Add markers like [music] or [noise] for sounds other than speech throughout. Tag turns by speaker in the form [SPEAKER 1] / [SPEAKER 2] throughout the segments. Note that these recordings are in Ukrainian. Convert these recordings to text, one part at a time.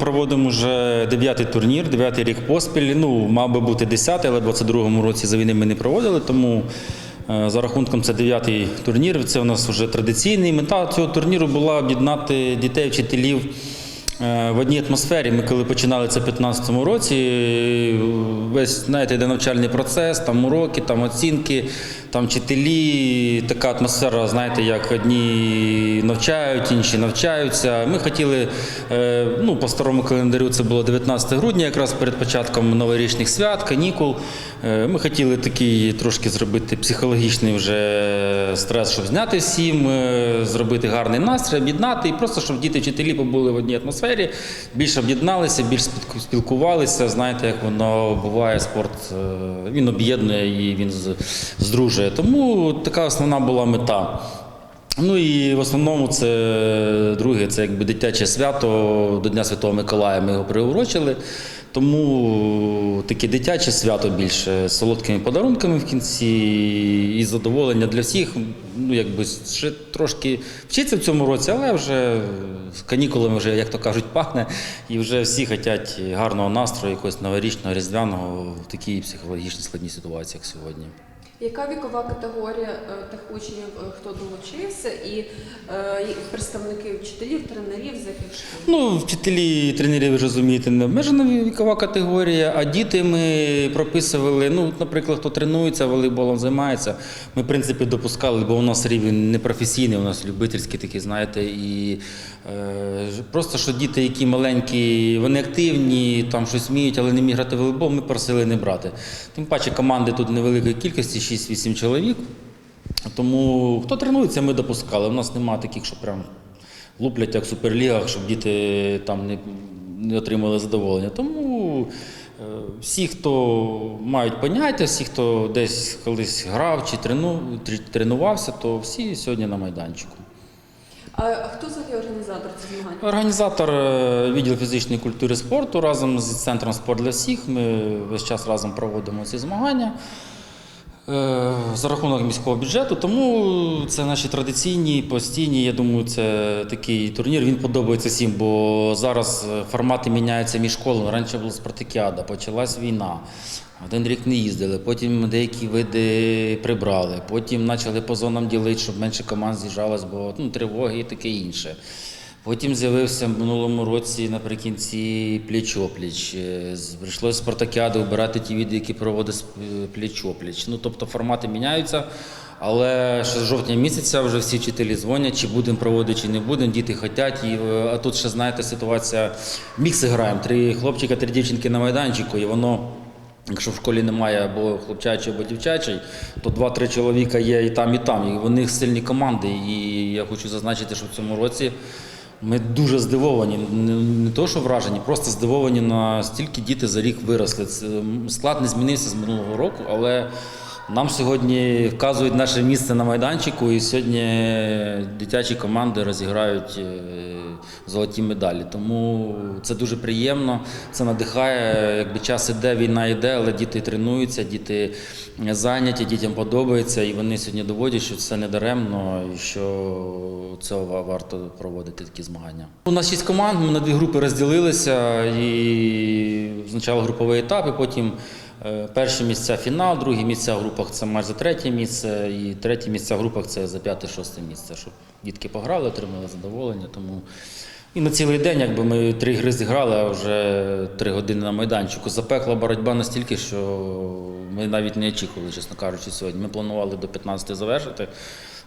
[SPEAKER 1] проводимо вже дев'ятий турнір, дев'ятий рік поспіль. Ну, мав би бути десятий, але в 22-му році за війни ми не проводили, тому е, за рахунком це дев'ятий турнір. Це у нас вже традиційний. Мета цього турніру була об'єднати дітей, вчителів в одній атмосфері. Ми коли починали це в 2015 році, е, весь знаєте, йде навчальний процес, там уроки, там оцінки, там вчителі, така атмосфера, знаєте, як одні навчають, інші навчаються. Ми хотіли, е, ну, по старому календарю це було 19 грудня, якраз перед початком новорічних свят, канікул. Е, Ми хотіли такий трошки зробити психологічний вже стрес, щоб зняти всім, е, зробити гарний настрій, об'єднати і просто щоб діти вчителі побули в одній атмосфері, більше об'єдналися, більш спілкувалися. Знаєте, як воно буває, спорт е, він об'єднує і він здружує. Тому така основна була мета. Ну і в основному це друге, це якби дитяче свято до Дня Святого Миколая. Ми його приурочили. Тому таке дитяче свято більше з солодкими подарунками в кінці і задоволення для всіх. Ну якби ще трошки вчиться в цьому році, але вже з канікулами вже, як то кажуть, пахне. І вже всі хочуть гарного настрою, якогось новорічного, різдвяного в такій психологічній складній ситуації, як сьогодні.
[SPEAKER 2] Яка вікова категорія е, тих учнів, е, хто долучився, і е, представники вчителів, тренерів з яких шкіл?
[SPEAKER 1] Ну, вчителі і тренери, ви розумієте, не обмежена вікова категорія, а діти ми прописували, ну, наприклад, хто тренується, волейболом займається, ми, в принципі, допускали, бо у нас рівень не професійний, у нас любительський такий, знаєте, і е, просто що діти, які маленькі, вони активні, там щось вміють, але не вміють грати волейбол, ми просили не брати. Тим паче команди тут невеликої кількості, 6-8 чоловік. Тому хто тренується, ми допускали. У нас немає таких, що прям луплять як в суперлігах, щоб діти там не, не отримали задоволення. Тому е, всі, хто мають поняття, всі, хто десь колись грав чи трену, тренувався, то всі сьогодні на майданчику.
[SPEAKER 2] А хто взагалі організатор цих змагань?
[SPEAKER 1] Організатор е, відділ фізичної культури спорту разом з центром спорт для всіх. Ми весь час разом проводимо ці змагання за рахунок міського бюджету. Тому це наші традиційні, постійні. Я думаю, це такий турнір. Він подобається всім, бо зараз е, формати міняються між школами. Раніше була спартакіада, почалась війна. Один рік не їздили, потім деякі види прибрали, потім почали по зонам ділити, щоб менше команд з'їжджалось, бо ну, тривоги і таке інше. Потім з'явився в минулому році наприкінці пліч-опліч. Е, Прийшлося спартакіади вибирати ті види, які проводить е, пліч-опліч. Ну, тобто формати міняються. Але ще з жовтня місяця вже всі вчителі дзвонять, чи будемо проводити, чи не будемо. Діти хочуть. І, е, а тут ще знаєте, ситуація. Мікси граємо. Три хлопчика, три дівчинки на майданчику, і воно. Якщо в школі немає або хлопчачий, або дівчачий, то два-три чоловіка є і там, і там. І в них сильні команди. І я хочу зазначити, що в цьому році ми дуже здивовані. Не, то, що вражені, просто здивовані настільки діти за рік виросли. Склад не змінився з минулого року, але нам сьогодні вказують наше місце на майданчику, і сьогодні дитячі команди розіграють е, золоті медалі. Тому це дуже приємно, це надихає. Якби час іде, війна йде, але діти тренуються, діти зайняті, дітям подобається, і вони сьогодні доводять, що це не даремно і що ва- варто проводити такі змагання. У нас шість команд, ми на дві групи розділилися і спочатку груповий етап, і потім. Е, Перші місця фінал, другі місця в групах це за третє місце, і треті місця в групах це за п'яте-шосте місце, щоб дітки пограли, отримали задоволення. Тому і на цілий день, якби ми три гри зіграли, а вже три години на майданчику. Запекла боротьба настільки, що ми навіть не очікували, чесно кажучи, сьогодні. Ми планували до 15 завершити.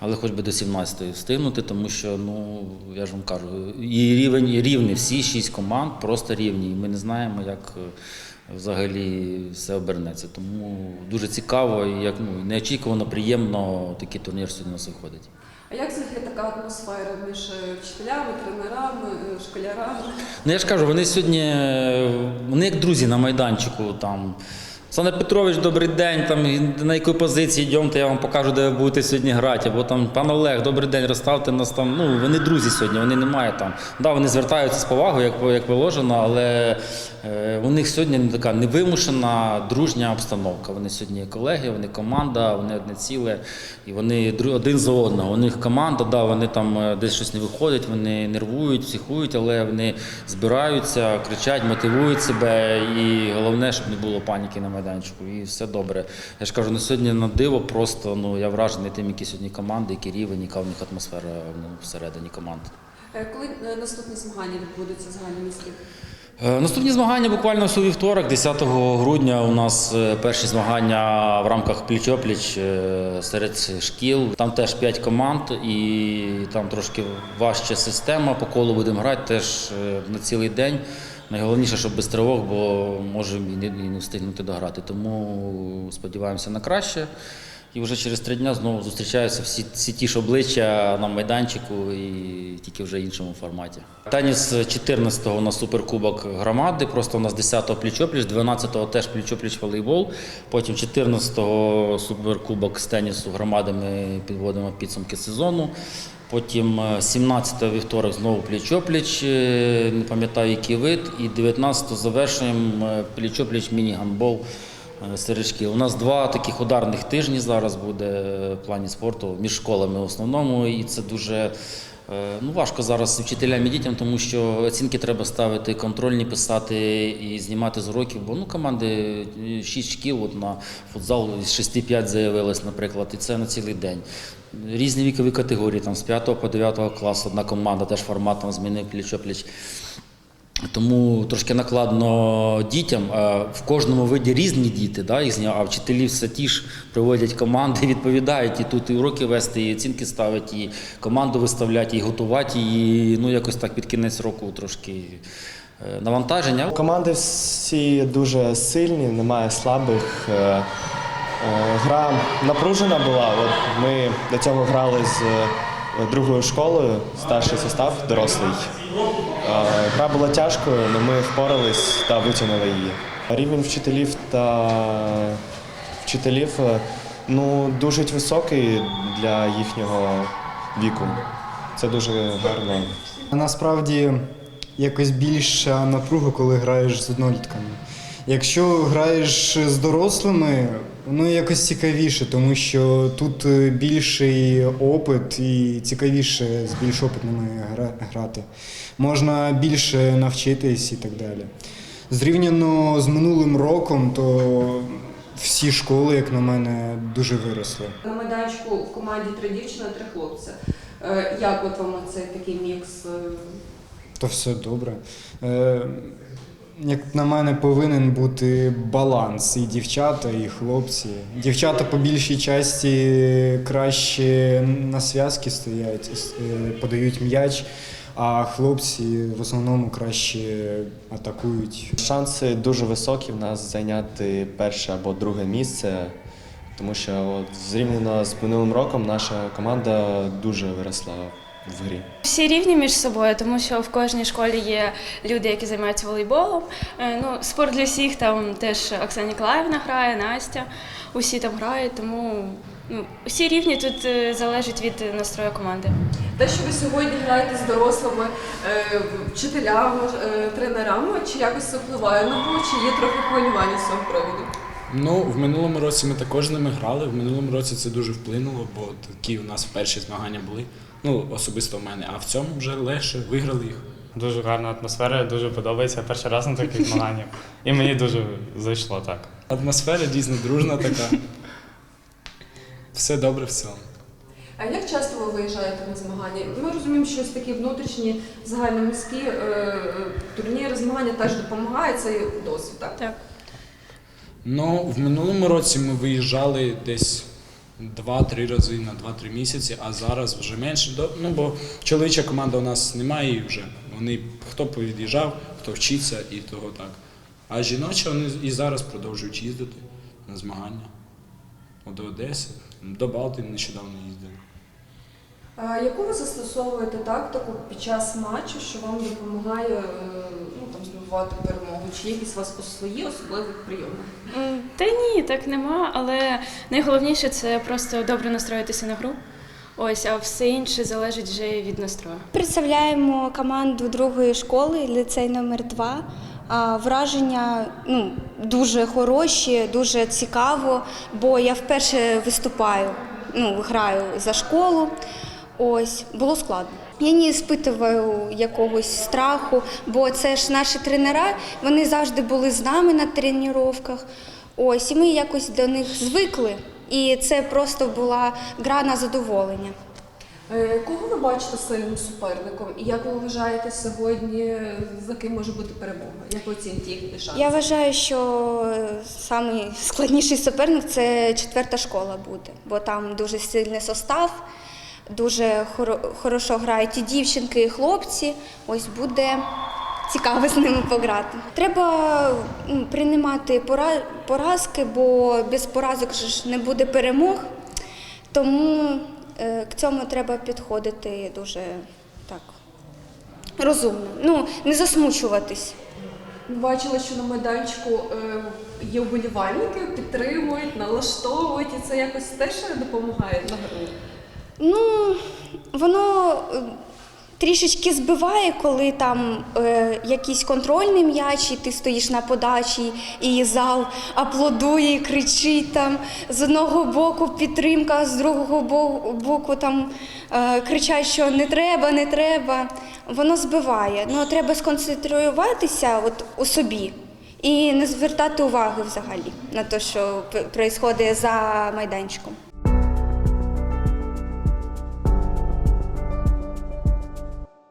[SPEAKER 1] Але хоч би до 17 встигнути, тому що ну я ж вам кажу, і рівень і рівний, всі шість команд просто рівні. І ми не знаємо, як е, взагалі все обернеться. Тому дуже цікаво і як ну неочікувано, приємно такий турнір сьогодні у нас виходить.
[SPEAKER 2] А як взагалі така атмосфера між е, вчителями, тренерами, е, школярами?
[SPEAKER 1] Ну я ж кажу, вони сьогодні, е, вони як друзі на майданчику там. Сане Петрович, добрий день. Там на якій позиції йдемте, я вам покажу, де ви будете сьогодні грати. Або там пан Олег, добрий день, розставте нас там. Ну вони друзі сьогодні, вони не мають там. Да, вони звертаються з повагою, як, як положено, але е, у них сьогодні така невимушена дружня обстановка. Вони сьогодні колеги, вони команда, вони одне ціле, і вони один за одного. У них команда, да, вони там е, десь щось не виходить, вони нервують, психують, але вони збираються, кричать, мотивують себе. І головне, щоб не було паніки на майданчику. І все добре. Я ж кажу, на сьогодні на диво просто ну я вражений тим, які сьогодні команди, які рівень, яка в них атмосфера ну, всередині команди.
[SPEAKER 2] Е, Коли е, наступні змагання відбудуться загальноміські?
[SPEAKER 1] Е, Наступні змагання буквально у вівторок, 10 грудня. У нас перші змагання в рамках пліч-опліч серед шкіл. Там теж 5 команд, і там трошки важча система. По колу будемо грати теж на цілий день. Найголовніше, щоб без тривог, бо можемо і не, і не встигнути дограти. Тому сподіваємося на краще. І вже через три дні знову зустрічаються всі, всі ті ж обличчя на майданчику і тільки вже в іншому форматі. Теніс 14-го на суперкубок громади, просто у нас 10-го пліч-опліч, 12-го теж пліч-опліч волейбол. Потім 14-го суперкубок з тенісу громади ми підводимо підсумки сезону. Потім е, 17 вівторок знову пліч-опліч, е, не пам'ятаю який вид, і 19-го завершуємо е, пліч-опліч міні-гандбол е, серед. У нас два таких ударних тижні зараз буде е, в плані спорту між школами в основному, і це дуже е, ну, важко зараз вчителям і дітям, тому що оцінки треба ставити, контрольні писати і знімати з уроків, бо ну, команди 6 шкіл от на футзал з 6-5 заявились, наприклад, і це на цілий день. Різні вікові категорії, там з 5 по 9 класу одна команда, теж формат там змінив пліч-опліч. Тому трошки накладно дітям. В кожному виді різні діти, да, їх зня- а вчителі все ті ж приводять команди, [laughs] відповідають і тут і уроки вести, і оцінки ставити, і команду виставляти, і готувати її. Ну якось так під кінець року трошки е, навантаження.
[SPEAKER 3] Команди всі дуже сильні, немає слабих. Е, е, Гра напружена була. От ми до цього грали з другою школою, старший состав, дорослий. Гра була тяжкою, але ми впорались та витягнули її. Рівень вчителів та вчителів е, ну, дуже високий для їхнього віку. Це дуже гарно.
[SPEAKER 4] Насправді якось більша напруга, коли граєш з однолітками. Якщо граєш з дорослими, воно якось цікавіше, тому що тут е, більший опит і цікавіше з більш опитними грати. Можна більше навчитись і так далі. Зрівняно з минулим роком, то всі школи, як на мене, дуже виросли.
[SPEAKER 2] На майданчику в команді три дівчини, три хлопці. Е, Як от вам цей такий мікс? е,
[SPEAKER 4] То все добре. Як на мене, повинен бути баланс і дівчата, і хлопці. Дівчата по більшій часті краще на зв'язки стоять, е, подають м'яч, а хлопці в основному краще атакують.
[SPEAKER 3] Шанси дуже високі в нас зайняти перше або друге місце, тому що от, зрівняно з минулим роком наша команда дуже виросла в грі.
[SPEAKER 5] Всі рівні між собою, тому що в кожній школі є люди, які займаються волейболом. Е, Ну, спорт для всіх там теж Оксана Ніколаївна грає, Настя. Усі там грають, тому ну, всі рівні тут е, залежить від настрою команди.
[SPEAKER 2] Те, що ви сьогодні граєте з дорослими е, вчителями, тренерами, чи якось це впливає на гру, чи є трохи хвилювання з цього приводу?
[SPEAKER 6] Ну, в минулому році ми також з ними грали. В минулому році це дуже вплинуло, бо такі у нас перші змагання були. Ну, особисто в мене. А в цьому вже легше виграли їх.
[SPEAKER 7] Дуже гарна атмосфера, дуже подобається перший раз на таких [laughs] змаганнях. І мені дуже зайшло так.
[SPEAKER 6] Атмосфера дійсно дружна така. Все добре в цілому.
[SPEAKER 2] А як часто ви виїжджаєте на змагання? Ми розуміємо, що ось такі внутрішні загальноміські е, е, турніри, змагання теж допомагають, це досвід, так?
[SPEAKER 5] Так.
[SPEAKER 6] Ну, в минулому році ми виїжджали десь 2-3 рази на 2-3 місяці, а зараз вже менше. Ну, бо чоловіча команда у нас немає і вже. Вони хто повід'їжджав, хто вчиться і того так. А жіночі вони і зараз продовжують їздити на змагання. До Одеси, до Балти нещодавно їздили.
[SPEAKER 2] А яку ви застосовуєте тактику під час матчу, що вам допомагає е, ну, там, здобувати перемогу? Чи якісь у вас свої особливі прийоми?
[SPEAKER 5] Та ні, так нема, але найголовніше це просто добре настроїтися на гру. Ось, а все інше залежить вже від настрою.
[SPEAKER 8] Представляємо команду другої школи, ліцей номер 2 А Враження ну, дуже хороші, дуже цікаво, бо я вперше виступаю, ну, граю за школу. Ось, було складно. Я не спитуваю якогось страху, бо це ж наші тренера, вони завжди були з нами на тренуваннях. Ось, і ми якось до них звикли. І це просто була гра на задоволення.
[SPEAKER 2] Е, Кого ви бачите сильним суперником? І як ви вважаєте сьогодні, за ким може бути перемога? Як ви оціните їхні шанси?
[SPEAKER 8] Я вважаю, що самий складніший суперник це четверта школа буде, бо там дуже сильний состав, дуже хоро- хорошо грають і дівчинки, і хлопці. Ось буде цікаво з ними пограти. Треба приймати пора- поразки, бо без поразок ж не буде перемог. Тому е, к цьому треба підходити дуже так розумно. Ну, не засмучуватись.
[SPEAKER 2] Ми бачили, що на майданчику е, є вболівальники, підтримують, налаштовують, і це якось теж допомагає на гру.
[SPEAKER 8] Ну, воно е, трішечки збиває, коли там е, якийсь контрольний м'яч, і ти стоїш на подачі, і зал аплодує, кричить там з одного боку підтримка, з другого боку там е, кричать, що не треба, не треба. Воно збиває. Ну, треба сконцентруватися от у собі. І не звертати уваги взагалі на те, що відбувається за майданчиком.